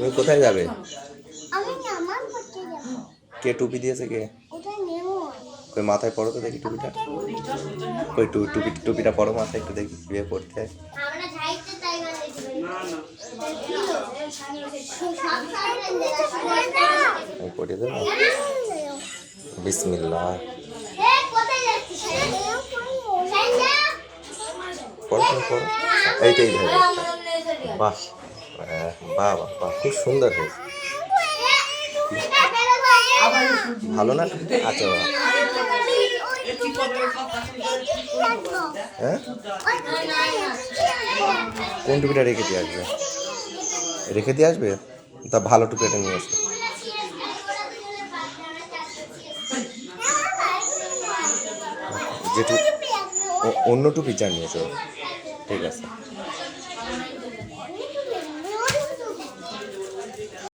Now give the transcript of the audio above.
তুমি কোথায় যাবে? কে টুপি দিয়েছে কে? ওটা নেব কই মাথায় পড়ো তো দেখি টুপিটা। কই টু টুপি টুপিটা পড়ো মাথায় একটু দেখি বিয়ে পড়তে আমরা যাইতে তাই আমি পড়িয়ে দেবো। বিসমিল্লাহ। পড়ো পড়ো এই তো এই ধরে বাহ। বাহ বাহ বাহ, খুব সুন্দর হয়েছে। ভালো না? আচ্ছা বাহ। হ্যাঁ? কোন টুপিটা রেখে দিয়ে আসবে? রেখে দিয়ে আসবে? তা ভালো টুপিটা নিয়ে আসবে। যেটু অন্য টুপি চা নিয়েছো। ঠিক আছে।